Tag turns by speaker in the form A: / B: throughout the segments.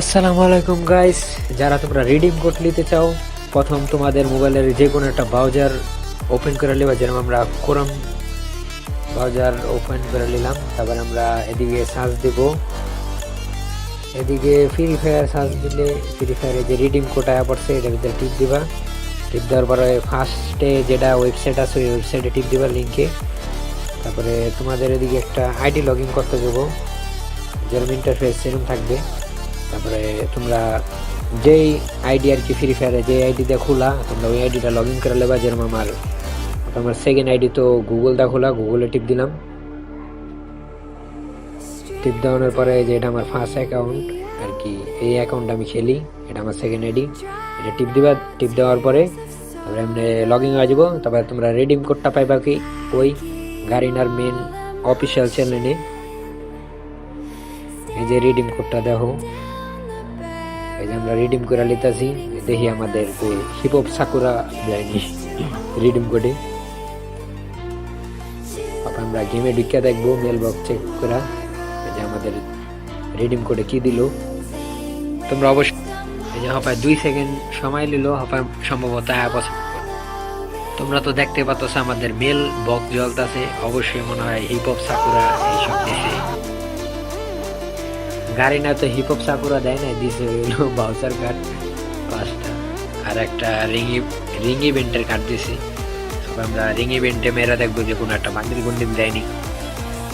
A: আসসালামু আলাইকুম গাইস যারা তোমরা রিডিম কোড নিতে চাও, প্রথম তোমাদের মোবাইলের যে কোনো একটা ব্রাউজার ওপেন করে নেবা। যেরকম আমরা ক্রোম ব্রাউজার ওপেন করে নিলাম। তারপর আমরা এদিকে সার্চ দেব। এদিকে ফ্রি ফায়ার সার্চ দিলে ফ্রি ফায়ারে যে রিডিম কোড আয়া পড়ছে, এটার ভিতরে টিপ দিবা। টিপ দেওয়ার পরে ফার্স্টে যেটা ওয়েবসাইট আছে, ওই ওয়েবসাইটে টিপ দিবা লিঙ্কে তারপরে তোমাদের এদিকে একটা আইডি লগ ইন করতে দেবো। যেরকম ইন্টারফেস সেরকম থাকবে। তারপরে তোমরা যেই আইডি আর কি ফ্রি ফায়ারে যে আইডি দিয়ে খোলা, তোমরা ওই আইডিটা লগ ইন করে নেবা যেরকম আমার আমার সেকেন্ড আইডি তো গুগল দা খোলা গুগলে টিপ দিলাম। টিপ দেওয়ানোর পরে যে এটা আমার ফার্স্ট অ্যাকাউন্ট আর কি এই অ্যাকাউন্ট আমি খেলি, এটা আমার সেকেন্ড আইডি এটা টিপ দিবা, টিপ দেওয়ার পরে তারপরে এমনি লগ ইন হয়ে যাব। তারপরে তোমরা রিডিম কোডটা পাইবা কি ওই গাড়িনার মেন অফিসিয়াল চ্যানেলে এই যে রিডিম কোডটা দেখো। এই যে আমরা রিডিম করে লিতাছি দেখি আমাদের যে হিপহপ সাকুরা যায়নি রিডিম কোডে আমরা গেমে ঢুকিয়ে দেখব মেল বক্স চেক করা যে আমাদের রিডিম কোডে কি দিল। তোমরা অবশ্যই এই যে হপায় দুই সেকেন্ড সময় নিল হপায় সম্ভবত হ্যাঁ তোমরা তো দেখতে পাচ্ছ আমাদের মেল বক্স জ্বলতেছে, অবশ্যই মনে হয় হিপহপ সাকুরা এইসব দিছে গাড়ি না তো হিপহপ সাকুরা দেয় না, দিছে বাউচার কার্ড পাঁচটা। আর একটা রিং রিং ইভেন্টের কার্ড দিছে। আমরা রিং ইভেন্টে মেয়েরা দেখব যে কোনো একটা বান্ডিল গুন্ডিল দেয়নি।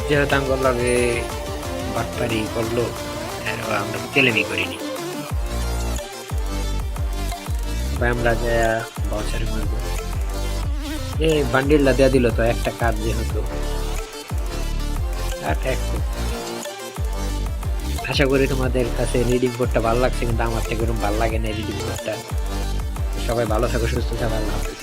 A: যেহেতু আঙ্গল লাগে বাটপারি করল আমরা তেলেমি করিনি। আমরা যা বাউচার মারবো এ বান্ডিলটা দেওয়া দিল তো একটা কার্ড যেহেতু। আশা করি তোমাদের কাছে রিডিং কোডটা ভালো লাগছে, কিন্তু আমার থেকে ভালো লাগে না রিডিং কোডটা সবাই ভালো থাকো, সুস্থ থাকো, আল্লাহ হাফেজ।